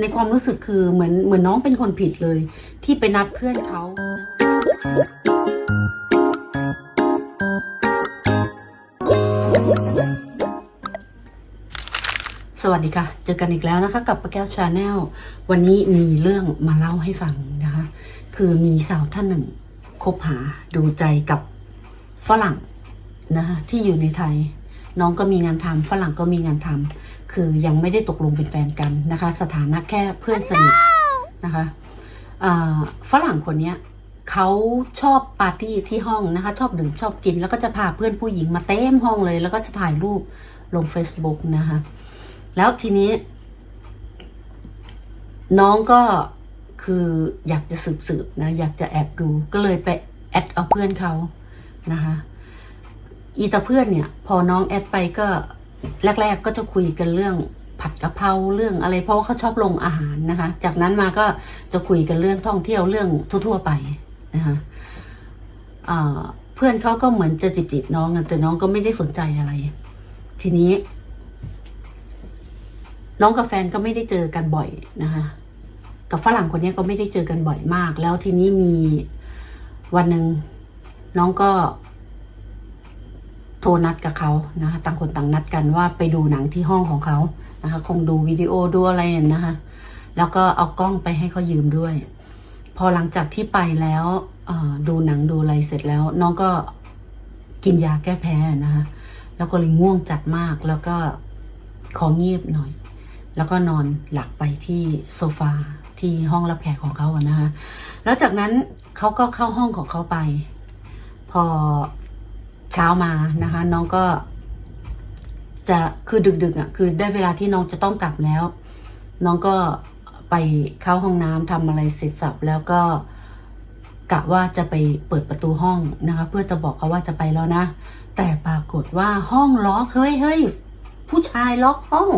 ในความรู้สึกคือเหมือนเหมือนน้องเป็นคนผิดเลย ที่ไปนัดเพื่อนเขาสวัสดีค่ะ เจอกันอีกแล้วนะคะ กับป้าแก้วชาแนลวันนี้มีเรื่องมาเล่าให้ฟังนะคะ คือมีสาวท่านหนึ่งคบหาดูใจกับฝรั่งนะคะที่อยู่ในไทย น้องก็มีงานทำฝรั่งก็มีงานทำ คือยังไม่ได้ตกลงเป็นแฟนกันนะคะ สถานะแค่เพื่อนสนิทนะคะฝรั่งคนนี้เขาชอบปาร์ตี้ที่ห้องนะคะ ชอบดื่มชอบกิน แล้วก็จะพาเพื่อนผู้หญิงมาเต็มห้องเลย แล้วก็จะถ่ายรูปลง Facebook นะคะ แล้วทีนี้ น้องก็คืออยากจะสืบสืบๆนะ อยากจะแอบดูก็เลยไปแอดเอาเพื่อนเขานะคะ อีตาเพื่อนเนี่ย พอน้องแอดไปก็ แรก ๆ ก็จะคุยกันเรื่องผัดกะเพราเรื่องอะไรเพราะว่าเขาชอบลงอาหารนะคะ จากนั้นมาก็จะคุยกันเรื่องท่องเที่ยวเรื่องทั่วๆไปนะคะเพื่อนเขาก็เหมือนจะจีบๆน้องแต่น้องก็ไม่ได้สนใจอะไร ทีนี้ น้องกับแฟนก็ไม่ได้เจอกันบ่อยนะคะกับฝรั่งคนนี้ก็ไม่ได้เจอกันบ่อยมาก แล้วทีนี้มีวันหนึ่งน้องก็ โทรนัดกับเขานะคะต่างคนต่างนัดกันว่าไปดูหนังที่ห้องของเขานะคะ คงดูวิดีโอดูอะไรน่ะนะคะ แล้วก็เอากล้องไปให้เขายืมด้วย พอหลังจากที่ไปแล้วดูหนังดูอะไรเสร็จแล้ว น้องก็กินยาแก้แพ้นะคะแล้วก็เลยง่วงจัดมากแล้วก็ขอเงียบหน่อย แล้วก็นอนหลับไปที่โซฟาที่ห้องรับแขกของเขาอะนะคะแล้วจากนั้นเขาก็เข้าห้องของเขาไป พอ เช้ามานะคะ น้องก็จะคือดึกๆอะคือได้เวลาที่น้องจะต้องกลับแล้ว น้องก็ไปเข้าห้องน้ำทำอะไรเสร็จสับแล้วก็กะว่าจะไปเปิดประตูห้องนะคะ เพื่อจะบอกเขาว่าจะไปแล้วนะ แต่ปรากฏว่าห้องล็อกเฮ้ยเฮ้ยผู้ชายล็อกห้อง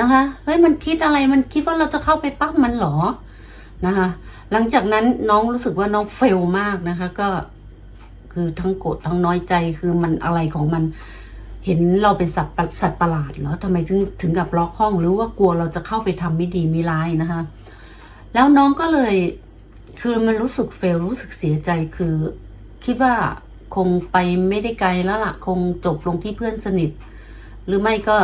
นะคะเฮ้ยมันคิดอะไรมันคิดว่าเราจะเข้าไปปั้มมันหรอนะคะ หลังจากนั้นน้องรู้สึกว่าน้องเฟลมากนะคะ ก็ คือทั้งโกรธทั้งน้อยใจคือมันอะไรของมัน เห็นเราเป็นสัตว์ประสัตว์ประหลาดเหรอทำไมถึงถึงกับล็อกห้องหรือว่ากลัวเราจะเข้าไปทำไม่ดีไม่ร้ายนะคะ แล้วน้องก็เลยคือมันรู้สึกเฟลรู้สึกเสียใจคือคิดว่าคงไปไม่ได้ไกลแล้วล่ะ คงจบลงที่เพื่อนสนิท หรือไม่ก็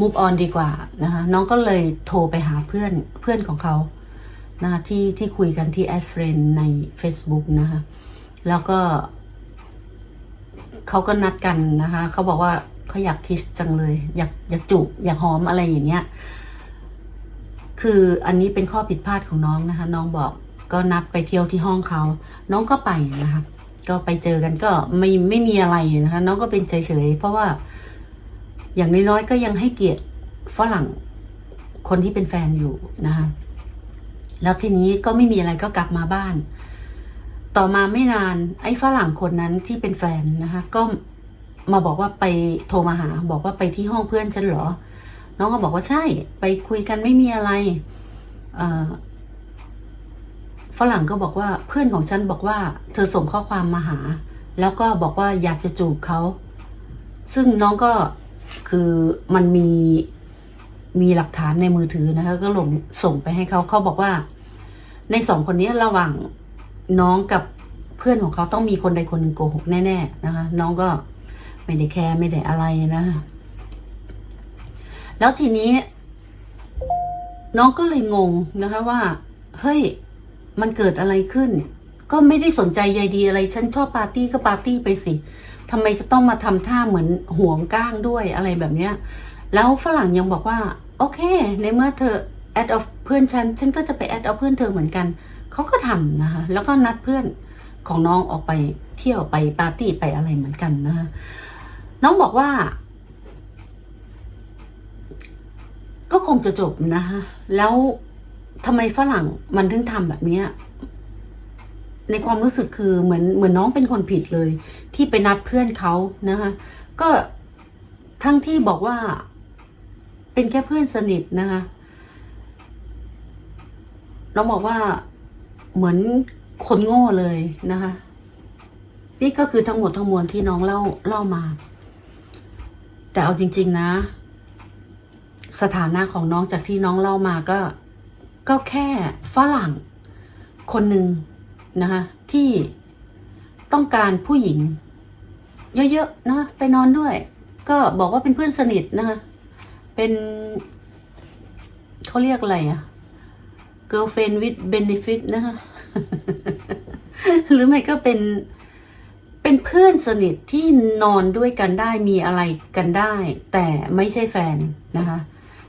move on ดีกว่านะคะน้องก็เลยโทรไปหาเพื่อนเพื่อนของเขานะะที่ที่คุยกันที่แอดเฟรนใน Facebook นะคะ แล้วก็เขาก็นัดกันนะคะเขาบอกว่าเขาอยากคิสจังเลย อยากอยากจูบอยากหอมอะไรอย่างเงี้ย คืออันนี้เป็นข้อผิดพลาดของน้องนะคะ น้องบอกก็นัดไปเที่ยวที่ห้องเขา น้องก็ไปนะคะก็ไปเจอกันก็ไม่ไม่มีอะไรนะคะ น้องก็เป็นเฉยๆเพราะว่า อย่างน้อยๆก็ยังให้เกียรติฝรั่งคนที่เป็นแฟนอยู่นะคะแล้วทีนี้ก็ไม่มีอะไรก็กลับมาบ้าน ต่อมาไม่นานไอ้ฝรั่งคนนั้นที่เป็นแฟนนะคะก็มาบอกว่าไปโทรมาหา บอกว่าไปที่ห้องเพื่อนฉันเหรอ น้องก็บอกว่าใช่ ไปคุยกันไม่มีอะไรฝรั่งก็บอกว่าเพื่อนของฉันบอกว่า เธอส่งข้อความมาหา แล้วก็บอกว่าอยากจะจูบเขาซึ่งน้องก็คือมันมีมีหลักฐานในมือถือนะคะ ก็ลงส่งไปให้เขาเขาบอกว่า ในสองคนนี้ระหว่าง น้องกับเพื่อนของเขาต้องมีคนใดคนหนึ่งโกหกแน่ ๆ นะคะ น้องก็ไม่ได้แคร์ไม่ได้อะไรนะ แล้วทีนี้ น้องก็เลยงงนะคะว่า เฮ้ย มันเกิดอะไรขึ้น ก็ไม่ได้สนใจใยดีอะไร ฉันชอบปาร์ตี้ก็ปาร์ตี้ไปสิทำไมจะต้องมาทำท่าเหมือนห่วงก้างด้วยอะไรแบบเนี้ย แล้วฝรั่งยังบอกว่า โอเค ในเมื่อเธอแอดเอาเพื่อนฉัน ฉันก็จะไปแอดเอาเพื่อนเธอเหมือนกัน เขาก็ทำนะคะ แล้วก็นัดเพื่อนของน้องออกไปเที่ยวไปปาร์ตี้ไปอะไรเหมือนกันนะคะน้องบอกว่า ก็คงจะจบนะคะแล้วทำไมฝรั่งมันถึงทำแบบนี้ในความรู้สึกคือเหมือนเหมือนน้องเป็นคนผิดเลย ที่ไปนัดเพื่อนเขานะคะก็ทั้งที่บอกว่า เป็นแค่เพื่อนสนิทนะคะน้องบอกว่า เหมือนคนโง่เลยนะคะ นี่ก็คือทั้งหมดทั้งมวลที่น้องเล่าเล่ามา แต่เอาจริง ๆนะ สถานะของน้องจากที่น้องเล่ามาก็ ก็แค่ฝรั่ง คนหนึ่งนะคะที่ต้องการผู้หญิง เยอะๆนะไปนอนด้วย ก็บอกว่าเป็นเพื่อนสนิทนะคะเป็นเขาเรียกอะไรอะ girlfriend with benefit นะคะ หรือไม่ก็เป็นเป็นเพื่อนสนิทที่นอนด้วยกันได้มีอะไรกันได้ แต่ไม่ใช่แฟนนะคะ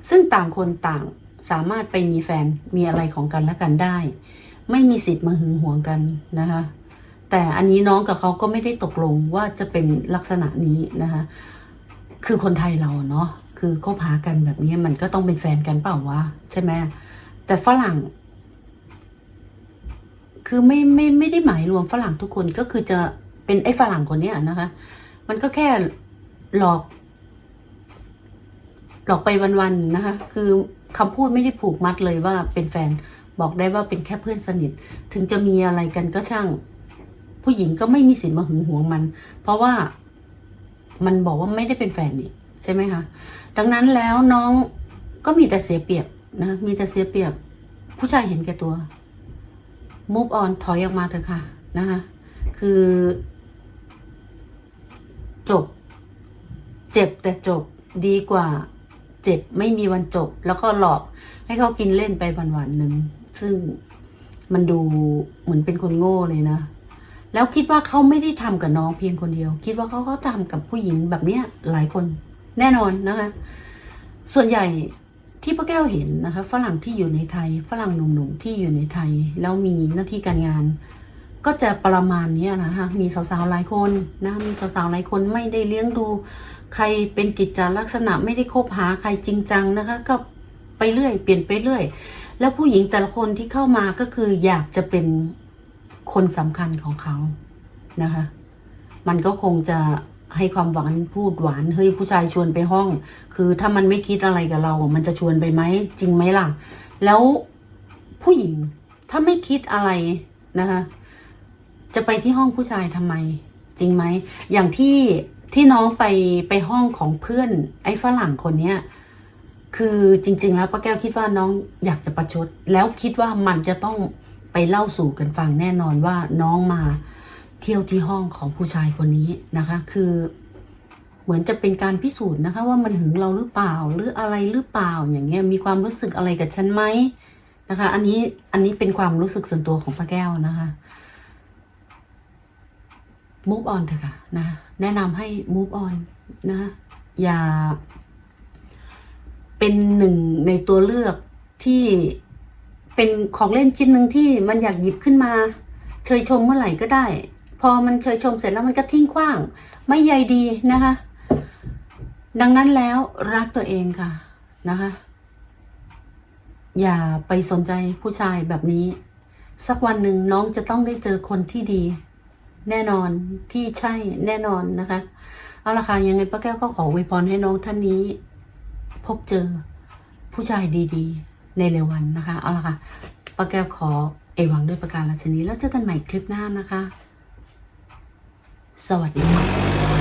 ซึ่งต่างคนต่างสามารถไปมีแฟนมีอะไรของกันและกันได้ ไม่มีสิทธิ์มาหึงหวงกันนะคะ แต่อันนี้น้องกับเขาก็ไม่ได้ตกลงว่าจะเป็นลักษณะนี้นะคะ คือคนไทยเราเนาะคือคบหากันแบบนี้มันก็ต้องเป็นแฟนกันเปล่าวะใช่ไหม แต่ฝรั่ง คือไม่ไม่ไม่ได้หมายรวมฝรั่งทุกคนก็คือจะเป็นไอ้ฝรั่งคนเนี้ยนะคะ มันก็แค่หลอก หลอกไปวันๆนะคะ คือคำพูดไม่ได้ผูกมัดเลยว่าเป็นแฟนบอกได้ว่าเป็นแค่เพื่อนสนิท ถึงจะมีอะไรกันก็ช่าง ผู้หญิงก็ไม่มีสิทธิ์มาหึงหวงมัน เพราะว่ามันบอกว่าไม่ได้เป็นแฟนนี่ใช่ไหมคะ ดังนั้นแล้วน้องก็มีแต่เสียเปรียบ นะมีแต่เสียเปรียบ ผู้ชายเห็นแก่ตัว move on ถอยออกมาเถอะค่ะนะคะคือ จบ เจ็บแต่จบดีกว่า เจ็บไม่มีวันจบ แล้วก็หลอกให้เขากินเล่นไปวันๆหนึ่งซึ่งมันดูเหมือนเป็นคนโง่เลยนะ แล้วคิดว่าเขาไม่ได้ทำกับน้องเพียงคนเดียว คิดว่าเขาก็ทำกับผู้หญิงแบบเนี้ยหลายคนแน่นอนนะคะ ส่วนใหญ่ ที่ป้าแก้วเห็นนะคะ ฝรั่งที่อยู่ในไทย ฝรั่งหนุ่มๆที่อยู่ในไทย แล้วมีหน้าที่การงาน ก็จะประมาณนี้นะคะ มีสาวๆหลายคนนะมีสาวๆหลายคนไม่ได้เลี้ยงดู ใครเป็นกิจจลักษณะไม่ได้คบหาใครจริงจังนะคะ ก็ไปเรื่อย เปลี่ยนไปเรื่อย แล้วผู้หญิงแต่ละคนที่เข้ามาก็คืออยากจะเป็นคนสำคัญของเขานะคะ มันก็คงจะ ให้ความหวานพูดหวานเฮ้ยผู้ชายชวนไปห้อง คือถ้ามันไม่คิดอะไรกับเรา มันจะชวนไปไหมจริงไหมล่ะ แล้วผู้หญิงถ้าไม่คิดอะไรนะคะ จะไปที่ห้องผู้ชายทำไม จริงไหมอย่างที่ที่น้องไปไปห้องของเพื่อน ไอ้ฝรั่งคนเนี้ยคือจริง ๆ แล้วป้าแก้วคิดว่าน้องอยากจะประชด แล้วคิดว่ามันจะต้องไปเล่าสู่กันฟังแน่นอนว่าน้องมา เที่ยวที่ห้องของผู้ชายคนนี้นะคะ คือ เหมือนจะเป็นการพิสูจน์นะคะ ว่ามันหึงเราหรือเปล่าหรืออะไรหรือเปล่าอย่างเงี้ยมีความรู้สึกอะไรกับฉันไหมนะคะ อันนี้อันนี้เป็นความรู้สึกส่วนตัวของป้าแก้วนะคะ move on เถอะค่ะนะแนะนำให้ move on นะอย่า เป็นหนึ่งในตัวเลือกที่เป็นของเล่นชิ้นหนึ่งที่มันอยากหยิบขึ้นมา เชยชมเมื่อไหร่ก็ได้ พอมันเชยชมเสร็จแล้วมันก็ทิ้งขว้าง ไม่ใยดีนะคะ ดังนั้นแล้วรักตัวเองค่ะนะคะ อย่าไปสนใจผู้ชายแบบนี้ สักวันหนึ่งน้องจะต้องได้เจอคนที่ดี แน่นอนที่ใช่แน่นอนนะคะ เอาละค่ะยังไงป้าแก้วก็ขออวยพรให้น้องท่านนี้ พบเจอผู้ชายดีๆ ในเร็ววันนะคะ เอาละค่ะป้าแก้วขอเอวังด้วยประการราชนีแล้วเจอกันใหม่คลิปหน้านะคะ สวัสดีค่ะ